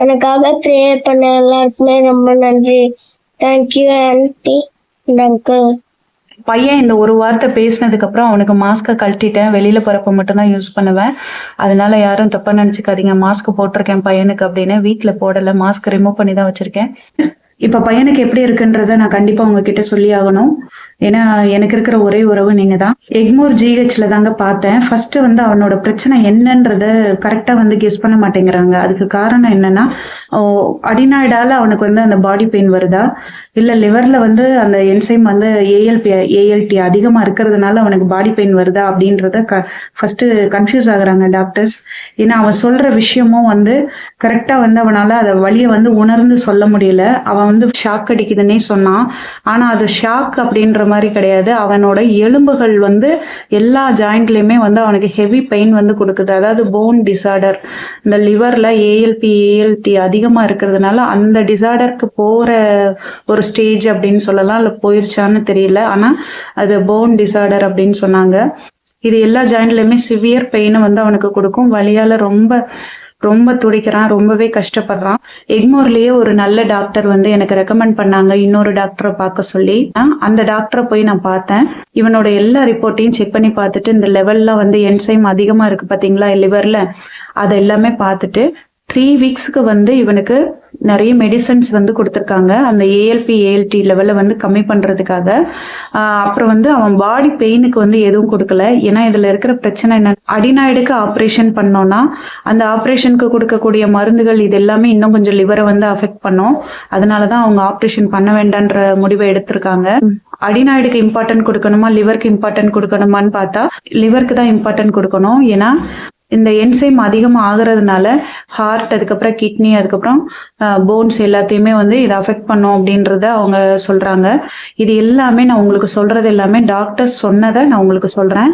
எனக்காக ப்ரேயர் பண்ண எல்லாருக்குமே ரொம்ப நன்றி. தேங்க்யூ ஆன்டி அங்கிள் பையன் இந்த ஒரு வார்த்தை பேசினதுக்கு அப்புறம் அவனுக்கு மாஸ்க்கை கழட்டிட்டேன். வெளியில போறப்ப மட்டும்தான் யூஸ் பண்ணுவேன். அதனால யாரும் தப்பா நினைச்சுக்காதீங்க. மாஸ்க் போட்டிருக்கேன் பையனுக்கு அப்படின்னு வீட்டுல போடல. மாஸ்க் ரிமூவ் பண்ணி தான் வச்சிருக்கேன். இப்ப பையனுக்கு எப்படி இருக்குன்றத நான் கண்டிப்பா உங்ககிட்ட சொல்லி ஆகணும். ஏன்னா எனக்கு இருக்கிற ஒரே உறவு நீங்க தான் எக்மோர் ஜிஹெச்ல தாங்க பார்த்தேன். ஃபர்ஸ்ட் வந்து அவனோட பிரச்சனை என்னன்றத கரெக்டா வந்து கெஸ் பண்ண மாட்டேங்கிறாங்க. அதுக்கு காரணம் என்னன்னா அடிநாய்டால அவனுக்கு வந்து அந்த பாடி பெயின் வருதா? இல்ல லிவர்ல வந்து அந்த என்சைம் வந்து ஏஎல்பி ஏஎல்டி அதிகமா இருக்கிறதுனால அவனுக்கு பாடி பெயின் வருதா அப்படின்றத க ஃபர்ஸ்ட் கன்ஃபியூஸ் ஆகுறாங்க டாக்டர்ஸ் ஏன்னா அவன் சொல்ற விஷயமும் வந்து கரெக்டா வந்து அவனால அதை வழியை வந்து உணர்ந்து சொல்ல முடியல. அவன் வந்து ஷாக் அடிக்குதுன்னே சொன்னான். ஆனா அது ஷாக் அப்படின்னு அப்படின்ற மாதிரி கிடையாது. அவனோட எலும்புகள் வந்து எல்லா ஜாயிண்ட்லேயுமே வந்து அவனுக்கு ஹெவி பெயின் வந்து கொடுக்குது. அதாவது போன் டிசார்டர் இந்த லிவரில் ஏஎல்பி ஏஎல்டி அதிகமாக இருக்கிறதுனால அந்த டிசார்டருக்கு போகிற ஒரு ஸ்டேஜ் அப்படின்னு சொல்லலாம். இல்லை போயிருச்சான்னு தெரியல. ஆனால் அது போன் டிசார்டர் அப்படின்னு சொன்னாங்க. இது எல்லா ஜாயிண்ட்லேயுமே சிவியர் பெயினை வந்து அவனுக்கு கொடுக்கும். வழியால் ரொம்ப ரொம்ப துடிக்கிறான் ரொம்பவே கஷ்டப்படுறான். எக்மோர்லயே ஒரு நல்ல டாக்டர் வந்து எனக்கு ரெக்கமெண்ட் பண்ணாங்க. இன்னொரு டாக்டரை பார்க்க சொல்லி. அந்த டாக்டரை போய் நான் பார்த்தேன். இவனோட எல்லா ரிப்போர்ட்டையும் செக் பண்ணி பார்த்துட்டு இந்த லெவல்ல வந்து என்சைம் அதிகமா இருக்கு பாத்தீங்களா லிவர்ல அதை எல்லாமே பார்த்துட்டு த்ரீ வீக்ஸுக்கு வந்து இவனுக்கு நிறைய மெடிசன்ஸ் வந்து கொடுத்துருக்காங்க. அந்த ஏஎல்பி ஏஎல்டி லெவலில் வந்து கம்மி பண்ணுறதுக்காக அப்புறம் வந்து அவன் பாடி பெயினுக்கு வந்து எதுவும் கொடுக்கல. ஏன்னா இதில் இருக்கிற பிரச்சனை என்ன அடிநாய்டுக்கு ஆப்ரேஷன் பண்ணோன்னா அந்த ஆப்ரேஷனுக்கு கொடுக்கக்கூடிய மருந்துகள் இது எல்லாமே இன்னும் கொஞ்சம் லிவரை வந்து அஃபெக்ட் பண்ணும். அதனால தான் அவங்க ஆப்ரேஷன் பண்ண வேண்டான்ற முடிவை எடுத்திருக்காங்க. அடிநாய்டுக்கு இம்பார்ட்டன்ட் கொடுக்கணுமா லிவருக்கு இம்பார்ட்டன்ட் கொடுக்கணுமான்னு பார்த்தா லிவருக்கு தான் இம்பார்ட்டன்ட் கொடுக்கணும். ஏன்னா இந்த என்சைம் அதிகமாக ஆகுறதுனால ஹார்ட் அதுக்கப்புறம் கிட்னி அதுக்கப்புறம் போன்ஸ் எல்லாத்தையுமே வந்து இதை அஃபெக்ட் பண்ணும் அப்படின்றத அவங்க சொல்கிறாங்க இது எல்லாமே நான் உங்களுக்கு சொல்கிறது எல்லாமே டாக்டர்ஸ் சொன்னதை நான் உங்களுக்கு சொல்கிறேன்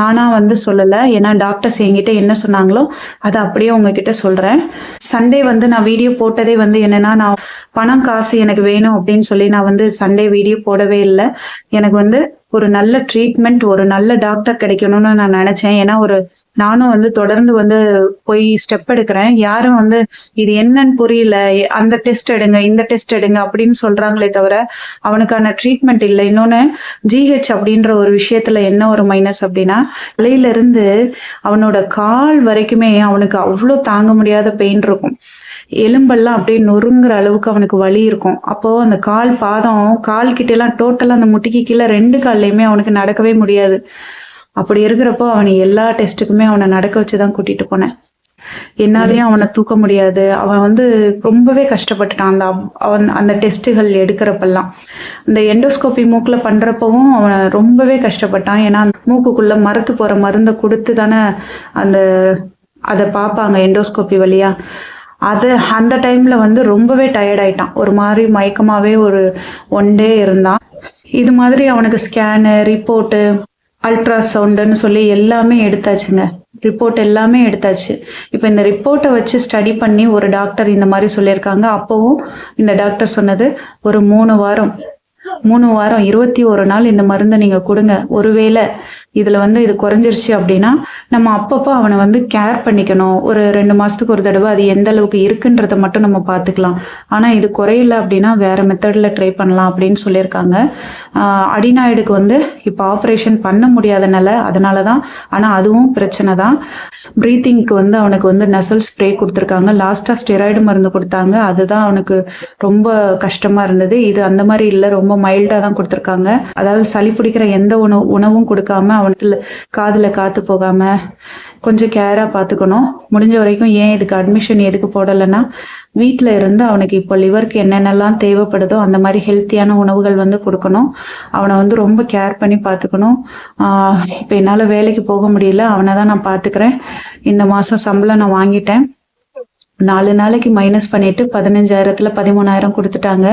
நானாக வந்து சொல்லலை. ஏன்னா டாக்டர்ஸ் என்கிட்ட என்ன சொன்னாங்களோ அதை அப்படியே உங்ககிட்ட சொல்கிறேன் சண்டே வந்து நான் வீடியோ போட்டதே வந்து என்னென்னா நான் பணம் காசு எனக்கு வேணும் அப்படின்னு சொல்லி நான் வந்து சண்டே வீடியோ போடவே இல்லை. எனக்கு வந்து ஒரு நல்ல ட்ரீட்மெண்ட் ஒரு நல்ல டாக்டர் கிடைக்கணும்னு நான் நினச்சேன். ஏன்னா ஒரு நானும் வந்து தொடர்ந்து வந்து போய் ஸ்டெப் எடுக்கிறேன். யாரும் வந்து இது என்னன்னு புரியல. அந்த டெஸ்ட் எடுங்க இந்த டெஸ்ட் எடுங்க அப்படின்னு சொல்றாங்களே தவிர அவனுக்கான ட்ரீட்மெண்ட் இல்லை. இன்னொன்னு ஜிஹெச் அப்படின்ற ஒரு விஷயத்துல என்ன ஒரு மைனஸ் அப்படின்னா தலையில இருந்து அவனோட கால் வரைக்குமே அவனுக்கு அவ்வளோ தாங்க முடியாத பெயின் இருக்கும். எலும்பெல்லாம் அப்படியே நொறுங்குற அளவுக்கு அவனுக்கு வலி இருக்கும். அப்போ அந்த கால் பாதம் கால் கிட்ட எல்லாம் டோட்டலா அந்த முட்டிக்கு கீழே ரெண்டு கால்லையுமே அவனுக்கு நடக்கவே முடியாது. அப்படி இருக்கிறப்போ அவனை எல்லா டெஸ்ட்டுக்குமே அவனை நடக்க வச்சு தான் கூட்டிட்டு போனேன். என்னாலையும் அவனை தூக்க முடியாது. அவன் வந்து ரொம்பவே கஷ்டப்பட்டுட்டான். அந்த அவன் அந்த டெஸ்ட்டுகள் எடுக்கிறப்பெல்லாம். இந்த எண்டோஸ்கோபி மூக்கில் பண்ணுறப்பவும் அவன் ரொம்பவே கஷ்டப்பட்டான். ஏன்னா அந்த மூக்குக்குள்ள மரத்து போகிற மருந்தை கொடுத்து தானே அந்த அதை பார்ப்பாங்க எண்டோஸ்கோப்பி வழியா. அது அந்த டைம்ல வந்து ரொம்பவே டயர்ட் ஆயிட்டான். ஒரு மாதிரி மயக்கமாகவே ஒரு ஒன் டே இருந்தான். இது மாதிரி அவனுக்கு ஸ்கேனு ரிப்போர்ட்டு அல்ட்ராசவுண்டுன்னு சொல்லி எல்லாமே எடுத்தாச்சுங்க. ரிப்போர்ட் எல்லாமே எடுத்தாச்சு. இப்போ இந்த ரிப்போர்ட்டை வச்சு ஸ்டடி பண்ணி ஒரு டாக்டர் இந்த மாதிரி சொல்லியிருக்காங்க. அப்போவும் இந்த டாக்டர் சொன்னது ஒரு மூணு வாரம். மூணு வாரம் இருபத்தி ஒரு நாள் இந்த மருந்தை நீங்கள் கொடுங்க. ஒருவேளை இதில் வந்து இது குறைஞ்சிருச்சு அப்படின்னா நம்ம அப்பப்போ அவனை வந்து கேர் பண்ணிக்கணும். ஒரு ரெண்டு மாதத்துக்கு ஒரு தடவை அது எந்த அளவுக்கு இருக்குன்றதை மட்டும் நம்ம பார்த்துக்கலாம். ஆனால் இது குறையல அப்படின்னா வேறு மெத்தடில் ட்ரை பண்ணலாம் அப்படின்னு சொல்லியிருக்காங்க. அடிநாயுடுக்கு வந்து இப்போ ஆப்ரேஷன் பண்ண முடியாதனால அதனால தான் ஆனால் அதுவும் பிரச்சனை தான். ப்ரீத்திங்க்கு வந்து அவனுக்கு வந்து நெசல் ஸ்ப்ரே கொடுத்துருக்காங்க. லாஸ்ட்டாக ஸ்டெராய்டு மருந்து கொடுத்தாங்க. அதுதான் அவனுக்கு ரொம்ப கஷ்டமாக இருந்தது. இது அந்த மாதிரி இல்லை ரொம்ப மைல்டாக தான் கொடுத்துருக்காங்க. அதாவது சளி பிடிக்கிற எந்த உணவு உணவும் கொடுக்காம அவனுக்கு காதில் காற்று போகாமல் கொஞ்சம் கேராக பார்த்துக்கணும். முடிஞ்ச வரைக்கும் ஏன் இதுக்கு அட்மிஷன் எதுக்கு போடலைன்னா வீட்டில் இருந்து அவனுக்கு இப்போ லிவருக்கு என்னென்னலாம் தேவைப்படுதோ அந்த மாதிரி ஹெல்த்தியான உணவுகள் வந்து கொடுக்கணும். அவனை வந்து ரொம்ப கேர் பண்ணி பார்த்துக்கணும். இப்போ என்னால் வேலைக்கு போக முடியல. அவனை தான் நான் பார்த்துக்கிறேன். இந்த மாதம் சம்பளம் நான் வாங்கிட்டேன். நாலு நாளைக்கு மைனஸ் பண்ணிட்டு பதினஞ்சாயிரத்துல பதிமூணாயிரம் கொடுத்துட்டாங்க.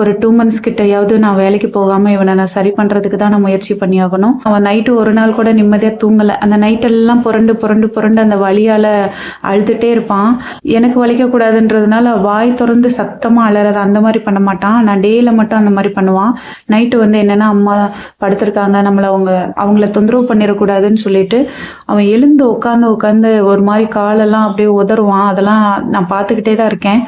ஒரு டூ மந்த்ஸ் கிட்டையாவது நான் வேலைக்கு போகாம இவனை நான் சரி பண்றதுக்கு தான் நான் முயற்சி பண்ணி ஆகணும் அவன் நைட்டு ஒரு நாள் கூட நிம்மதியா தூங்கல. அந்த நைட்டெல்லாம் புரண்டு புரண்டு புரண்டு அந்த வழியால் அழுதுட்டே இருப்பான். எனக்கு வலிக்க கூடாதுன்றதுனால வாய் திறந்து சத்தமா அலறது அந்த மாதிரி பண்ண மாட்டான். நான் டேல மட்டும் அந்த மாதிரி பண்ணுவான். நைட்டு வந்து என்னன்னா அம்மா படுத்திருக்காங்க. நம்மள அவங்க அவங்கள தொந்தரவு பண்ணிடக்கூடாதுன்னு சொல்லிட்டு அவன் எழுந்து உட்காந்து உட்காந்து ஒரு மாதிரி காலெல்லாம் அப்படியே உதறுவான். சொல்லுவான் அதெல்லாம் நான் பார்த்துக்கிட்டே தான் இருக்கேன்.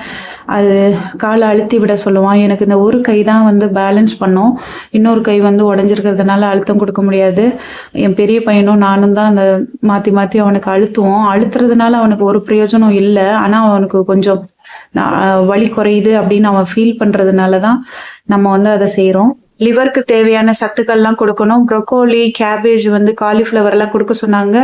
அது காலை அழுத்தி விட சொல்லுவான். எனக்கு இந்த ஒரு கை தான் வந்து பேலன்ஸ் பண்ணும். இன்னொரு கை வந்து உடஞ்சிருக்கிறதுனால அழுத்தம் கொடுக்க முடியாது. என் பெரிய பையனும் நானும் தான் அந்த மாற்றி மாற்றி அவனுக்கு அழுத்துவோம். அழுத்துறதுனால அவனுக்கு ஒரு பிரயோஜனம் இல்லை. ஆனால் அவனுக்கு கொஞ்சம் நான் வலி குறையுது அப்படின்னு அவன் ஃபீல் பண்ணுறதுனால தான் நம்ம வந்து அதை செய்கிறோம் லிவருக்கு தேவையான சத்துக்கள்லாம் கொடுக்கணும். ப்ரொக்கோலி கேபேஜ் வந்து காலிஃப்ளவர்லாம் கொடுக்க சொன்னாங்க.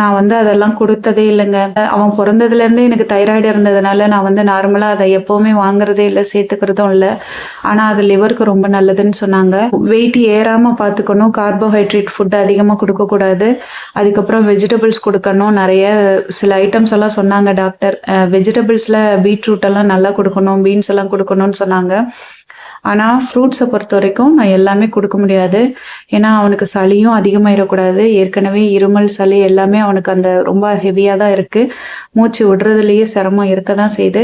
நான் வந்து அதெல்லாம் கொடுத்ததே இல்லைங்க. அவன் பிறந்ததுலேருந்தே எனக்கு தைராய்டு இருந்ததுனால நான் வந்து நார்மலாக அதை எப்போவுமே வாங்குறதே இல்லை சேர்த்துக்கிறதும் இல்லை. ஆனால் அது லிவருக்கு ரொம்ப நல்லதுன்னு சொன்னாங்க. வெயிட் ஏறாமல் பார்த்துக்கணும். கார்போஹைட்ரேட் ஃபுட் அதிகமாக கொடுக்கக்கூடாது. அதுக்கப்புறம் வெஜிடபிள்ஸ் கொடுக்கணும். நிறைய சில ஐட்டம்ஸ் எல்லாம் சொன்னாங்க டாக்டர் வெஜிடபிள்ஸில் பீட்ரூட் எல்லாம் நல்லா கொடுக்கணும் பீன்ஸ் எல்லாம் கொடுக்கணும்னு சொன்னாங்க. ஆனால் ஃப்ரூட்ஸை பொறுத்த வரைக்கும் நான் எல்லாமே கொடுக்க முடியாது. ஏன்னா அவனுக்கு சளியும் அதிகமாகிடக்கூடாது ஏற்கனவே இருமல் சளி எல்லாமே அவனுக்கு அந்த ரொம்ப ஹெவியாக தான் இருக்குது மூச்சு விடுறதுலேயே சிரமம் இருக்க தான் செய்யுது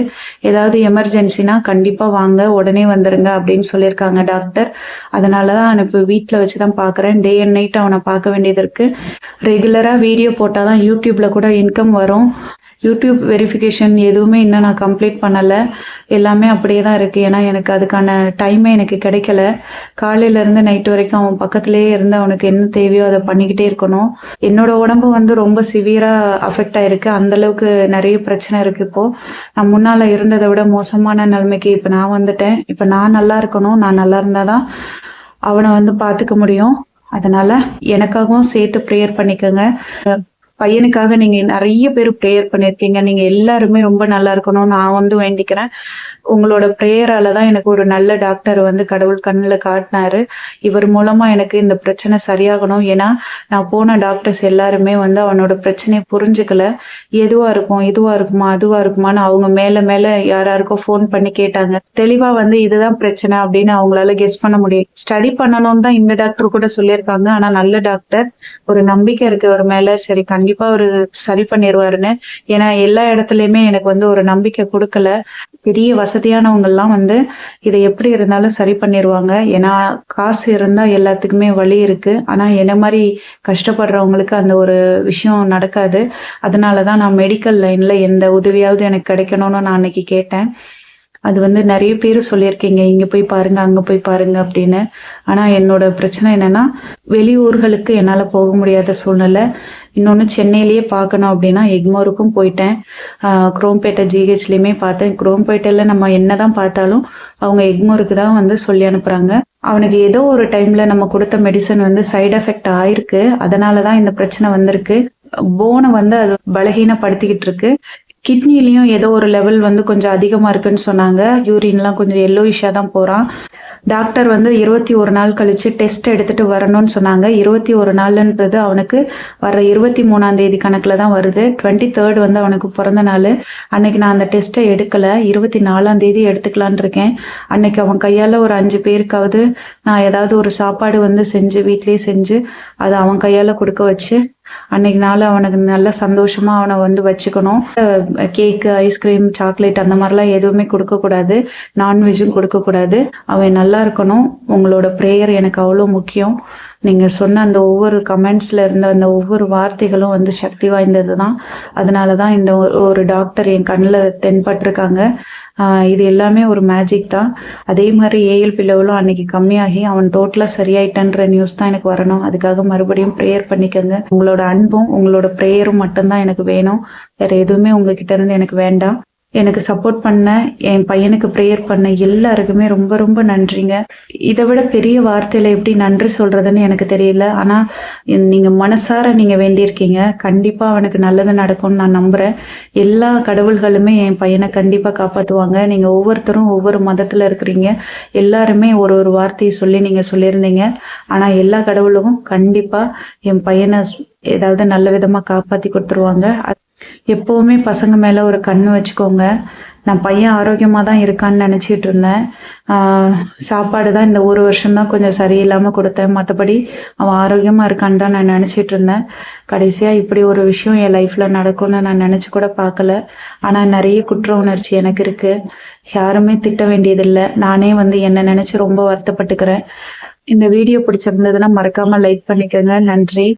ஏதாவது எமர்ஜென்சினா கண்டிப்பாக வாங்க உடனே வந்துருங்க அப்படின்னு சொல்லியிருக்காங்க டாக்டர் அதனால தான் நான் இப்போ வீட்டில் வச்சு தான் பார்க்குறேன் டே அண்ட் நைட் அவனை பார்க்க வேண்டியது இருக்குது ரெகுலராக வீடியோ போட்டால் தான் யூடியூப்பில் கூட இன்கம் வரும். யூடியூப் வெரிஃபிகேஷன் எதுவுமே இன்னும் நான் கம்ப்ளீட் பண்ணலை. எல்லாமே அப்படியே தான் இருக்குது ஏன்னா எனக்கு அதுக்கான டைமே எனக்கு கிடைக்கல. காலையிலேருந்து நைட் வரைக்கும் அவன் பக்கத்துலேயே இருந்து அவனுக்கு என்ன தேவையோ அதை பண்ணிக்கிட்டே இருக்கணும். என்னோட உடம்பு வந்து ரொம்ப சிவியராக அஃபெக்ட் ஆகிருக்கு அந்தளவுக்கு நிறைய பிரச்சனை இருக்குது இப்போது நான் முன்னால் இருந்ததை விட மோசமான நிலைமைக்கு இப்போ நான் வந்துட்டேன். இப்போ நான் நல்லா இருக்கணும். நான் நல்லா இருந்தால் தான் அவனை வந்து பார்த்துக்க முடியும். அதனால் எனக்காகவும் சேர்த்து ப்ரேயர் பண்ணிக்கோங்க. பையனுக்காக நீங்க நிறைய பேர் ப்ரேயர் பண்ணியிருக்கீங்க நீங்க எல்லாருமே ரொம்ப நல்லா இருக்கணும். நான் வந்து வேண்டிக்கிறேன். உங்களோட ப்ரேயரால தான் எனக்கு ஒரு நல்ல டாக்டர் வந்து கடவுள் கண்ணில் காட்டினாரு. இவர் மூலமா எனக்கு இந்த பிரச்சனை சரியாகணும். ஏன்னா நான் போன டாக்டர்ஸ் எல்லாருமே வந்து அவனோட பிரச்சனையை புரிஞ்சுக்கல. எதுவா இருக்கும் இதுவா இருக்குமா அதுவா இருக்குமான்னு அவங்க மேல மேல யாராருக்கோ ஃபோன் பண்ணி கேட்டாங்க. தெளிவா வந்து இதுதான் பிரச்சனை அப்படின்னு அவங்களால கெஸ் பண்ண முடியும் ஸ்டடி பண்ணணும்னு தான் இந்த டாக்டர் கூட சொல்லியிருக்காங்க. ஆனா நல்ல டாக்டர் ஒரு நம்பிக்கை இருக்கு அவர் மேல சரி கண்டிப்பா ஒரு சரி பண்ணிடுவாருன்னு ஏன்னா எல்லா இடத்துலயுமே எனக்கு வந்து ஒரு நம்பிக்கை கொடுக்கல. பெரிய வசதியானவங்கெல்லாம் வந்து இதை எப்படி இருந்தாலும் சரி பண்ணிடுவாங்க ஏன்னா காசு இருந்தால் எல்லாத்துக்குமே வழி இருக்குது ஆனால் என்ன மாதிரி கஷ்டப்படுறவங்களுக்கு அந்த ஒரு விஷயம் நடக்காது. அதனால தான் நான் மெடிக்கல் லைனில் எந்த உதவியாவது எனக்கு கிடைக்கணும்னு நான் அன்னைக்கு கேட்டேன். அது வந்து நிறைய பேர் சொல்லியிருக்கீங்க. இங்கே போய் பாருங்க அங்கே போய் பாருங்க அப்படின்னு. ஆனால் என்னோட பிரச்சனை என்னன்னா வெளியூர்களுக்கு என்னால் போக முடியாத சூழ்நிலை. இன்னொன்று சென்னையிலேயே பார்க்கணும் அப்படின்னா எக்மோருக்கும் போயிட்டேன். குரோம்பேட்டை ஜிஹெச்லேயுமே பார்த்தேன். குரோம்பேட்டையில் நம்ம என்ன தான் பார்த்தாலும் அவங்க எக்மோருக்கு தான் வந்து சொல்லி அனுப்புகிறாங்க அவனுக்கு ஏதோ ஒரு டைமில் நம்ம கொடுத்த மெடிசன் வந்து சைடு எஃபெக்ட் ஆயிருக்கு. அதனால தான் இந்த பிரச்சனை வந்திருக்கு. போனை வந்து அது பலகீனப்படுத்திக்கிட்டு இருக்கு. கிட்னிலையும் ஏதோ ஒரு லெவல் வந்து கொஞ்சம் அதிகமாக இருக்குன்னு சொன்னாங்க. யூரின்லாம் கொஞ்சம் எல்லோயிஷாக தான் போகிறான் டாக்டர் வந்து இருபத்தி ஒரு நாள் கழிச்சு டெஸ்ட் எடுத்துட்டு வரணும்னு சொன்னாங்க. இருபத்தி ஒரு நாள்ன்றது அவனுக்கு வர இருபத்தி மூணாம் தேதி கணக்கில் தான் வருது. டுவெண்ட்டி தேர்ட் வந்து அவனுக்கு பிறந்த நாள். அன்னைக்கு நான் அந்த டெஸ்ட்டை எடுக்கல. இருபத்தி நாலாம் தேதி எடுத்துக்கலான் இருக்கேன். அன்னைக்கு அவன் கையால் ஒரு அஞ்சு பேருக்காவது நான் ஏதாவது ஒரு சாப்பாடு வந்து செஞ்சு வீட்லேயே செஞ்சு அதை அவன் கையால் கொடுக்க வச்சு அன்னைக்கு நாள் அவனுக்கு நல்ல சந்தோஷமா அவனை வந்து வச்சுக்கணும். கேக்கு ஐஸ்கிரீம் சாக்லேட் அந்த மாதிரிலாம் எதுவுமே கொடுக்கக்கூடாது நான்வெஜ்ஜும் கொடுக்கக்கூடாது அவன் நல்லா இருக்கணும். உங்களோட ப்ரேயர் எனக்கு அவ்வளோ முக்கியம். நீங்கள் சொன்ன அந்த ஒவ்வொரு கமெண்ட்ஸில் இருந்த அந்த ஒவ்வொரு வார்த்தைகளும் வந்து சக்தி வாய்ந்தது தான் அதனால தான் இந்த ஒரு- ஒரு டாக்டர் என் கண்ணில் தென்பட்டிருக்காங்க. இது எல்லாமே ஒரு மேஜிக் தான். அதே மாதிரி ஏஎல் பிளவுலும் அன்னைக்கு கம்மியாகி அவன் டோட்டலாக சரியாயிட்டன்ற நியூஸ் தான் எனக்கு வரணும். அதுக்காக மறுபடியும் ப்ரேயர் பண்ணிக்கோங்க. உங்களோட அன்பும் உங்களோட ப்ரேயரும் மட்டும்தான் எனக்கு வேணும். வேற எதுவுமே உங்ககிட்ட இருந்து எனக்கு வேண்டாம். எனக்கு சப்போர்ட் பண்ண என் பையனுக்கு ப்ரேயர் பண்ண எல்லாருக்குமே ரொம்ப ரொம்ப நன்றிங்க. இதை விட பெரிய வார்த்தையில் எப்படி நன்றி சொல்கிறதுன்னு எனக்கு தெரியல. ஆனால் நீங்கள் மனசார நீங்கள் வேண்டியிருக்கீங்க. கண்டிப்பாக அவனுக்கு நல்லது நடக்கும்னு நான் நம்புகிறேன் எல்லா கடவுள்களுமே என் பையனை கண்டிப்பாக காப்பாற்றுவாங்க நீங்கள் ஒவ்வொருத்தரும் ஒவ்வொரு மதத்தில் இருக்கிறீங்க. எல்லாருமே ஒரு ஒரு வார்த்தையை சொல்லி நீங்கள் சொல்லியிருந்தீங்க. ஆனால் எல்லா கடவுளும் கண்டிப்பாக என் பையனை ஏதாவது நல்ல விதமாக காப்பாற்றி கொடுத்துருவாங்க. எப்போவுமே பசங்க மேலே ஒரு கண் வச்சுக்கோங்க. நான் பையன் ஆரோக்கியமாக தான் இருக்கான்னு நினச்சிட்டு இருந்தேன். சாப்பாடு தான் இந்த ஒரு வருஷம் தான் கொஞ்சம் சரியில்லாமல் கொடுத்தேன். மற்றபடி அவன் ஆரோக்கியமாக இருக்கான்னு தான் நான் நினச்சிட்டு இருந்தேன். கடைசியாக இப்படி ஒரு விஷயம் என் லைஃப்பில் நடக்கும்னு நான் நினச்சி கூட பார்க்கல. ஆனால் நிறைய குற்ற உணர்ச்சி எனக்கு இருக்குது யாருமே திட்ட வேண்டியதில்லை. நானே வந்து என்னை நினச்சி ரொம்ப வருத்தப்பட்டுக்கிறேன். இந்த வீடியோ பிடிச்சிருந்ததுன்னா மறக்காமல் லைக் பண்ணிக்கோங்க. நன்றி.